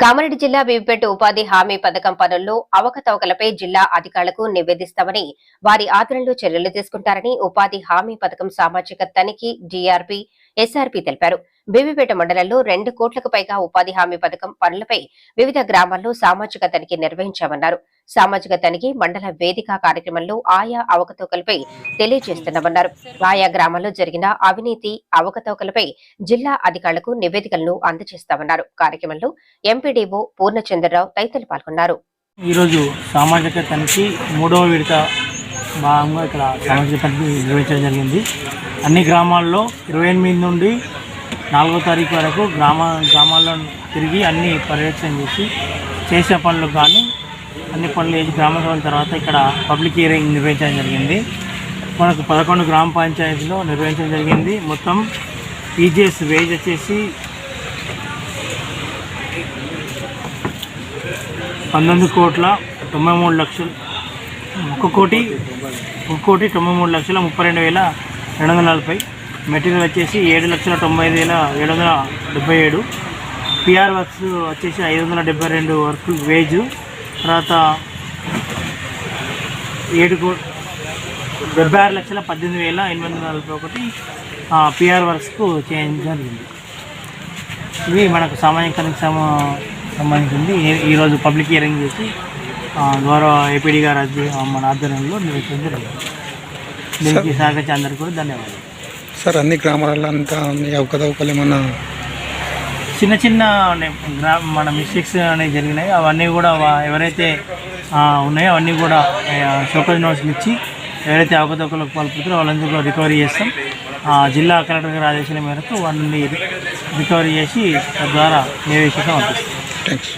కామారెడ్డి జిల్లా బీబీపేట ఉపాధి హామీ పథకం పనుల్లో అవకతవకలపై జిల్లా అధికారులకు నివేదిస్తామని వారి ఆధ్వర్యంలో చర్యలు తీసుకుంటారని ఉపాధి హామీ పథకం సామాజిక తనిఖీ జీఆర్పీ ఎస్ఆర్పి తెలిపారు. బీబీపేట మండలంలో రెండు కోట్లకు పైగా ఉపాధి హామీ పథకం పనులపై వివిధ గ్రామాల్లో సామాజిక తనిఖీ నిర్వహించామన్నారు. సామాజిక తనిఖీ మండల వేదిక కార్యక్రమంలో ఆయా అవకతవకలపై తెలియజేస్తున్నామన్నారు. ఆయా గ్రామాల్లో జరిగిన అవినీతి అవకతవకలపై జిల్లా అధికారులకు నివేదికలను అందజేస్తామన్నారు. కార్యక్రమంలో ఎంపీడీఓ పూర్ణచంద్రరావు తదితరులు పాల్గొన్నారు. ఈరోజు సామాజిక తనిఖీ మూడవ విడత భాగంగా ఇక్కడ సామాజిక తనిఖీ నిర్వహించడం జరిగింది. అన్ని గ్రామాల్లో ఇరవై ఎనిమిది నుండి నాలుగో తారీఖు వరకు గ్రామ గ్రామాల్లో తిరిగి అన్ని పర్యవేక్షణ చేసి చేసే పనులు కానీ అన్ని పనులు చేసి గ్రామ సభల తర్వాత ఇక్కడ పబ్లిక్ హియరింగ్ నిర్వహించడం జరిగింది. మనకు పదకొండు గ్రామ పంచాయతీలో నిర్వహించడం జరిగింది. మొత్తం ఈజీఎస్ వేజ్ వచ్చేసి పంతొమ్మిది కోట్ల తొంభై మూడు లక్షలు ఒక కోటి ఒక కోటి తొంభై మూడు లక్షల ముప్పై రెండు వేల రెండు వందల నలభై. మెటీరియల్ వచ్చేసి ఏడు లక్షల తొంభై ఐదు వేల ఏడు వందల డెబ్బై ఏడు. పిఆర్ వర్క్స్ వచ్చేసి ఐదు వందల డెబ్బై రెండు వర్క్ వేజ్ తర్వాత ఏడు కో డెబ్బై ఆరు లక్షల పద్దెనిమిది వేల ఎనిమిది వందల నలభై ఒకటి పిఆర్ వర్క్స్కు చేయించడం జరిగింది. ఇవి మనకు సామాజికానికి సమ సంబంధించింది. ఈరోజు పబ్లిక్ హియరింగ్ చేసి గౌరవ ఏపీడీ గారు మన ఆధ్వర్యంలో నిర్వహించడం జరిగింది. దీనికి సహకరించే అందరికీ కూడా ధన్యవాదాలు. సార్ అన్ని గ్రామాలలో అంతా అవకతవకలు ఏమన్నా చిన్న చిన్న మన మిస్టేక్స్ అనేవి జరిగినాయి. అవన్నీ కూడా ఎవరైతే ఉన్నాయో అవన్నీ కూడా షోకజ్ నోట్స్లు ఇచ్చి ఎవరైతే అవకతవకలకు పాల్పడుతారో వాళ్ళందరూ కూడా రికవరీ చేస్తాం. ఆ, జిల్లా కలెక్టర్ గారి ఆదేశాల మేరకు వాళ్ళని రికవరీ చేసి తద్వారా నివేదిక పంపిస్తాం థ్యాంక్స్